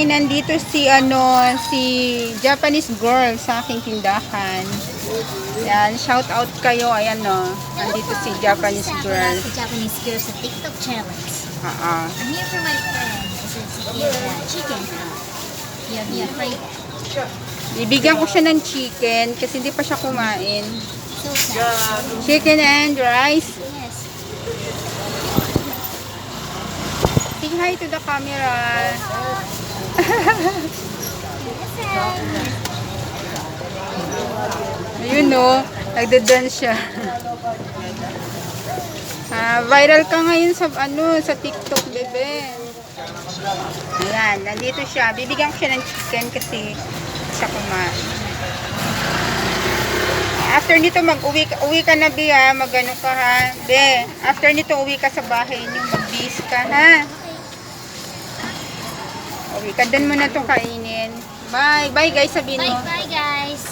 Hi, nandito si ano, si Japanese girl sa aking tindahan. Yan, shout out kayo. Ayan no. Nandito si Japanese girl. Sa Japanese girl sa TikTok challenge. Oo. I'm here for my friend. This is Yamia Chicken. Yamia fried. Bibigyan ko siya ng chicken kasi hindi pa siya kumain. Chicken and rice. Yes. Say hi to the camera. Ayun no, nagda-dance siya. Ah, viral ka ngayon sa ano, sa TikTok, bebe. Ayan, nandito siya. Bibigyan ko siya ng chicken kasi siya kumain. After nito mag-uwi uwi ka na, Be, ha? Mag-ano ka, ha? Be, after nito uwi ka sa bahay niyo, mag-bis ka, ha? Uwi ka, doon mo na ito kainin. Bye. Bye, guys, sabihin mo. Bye bye guys.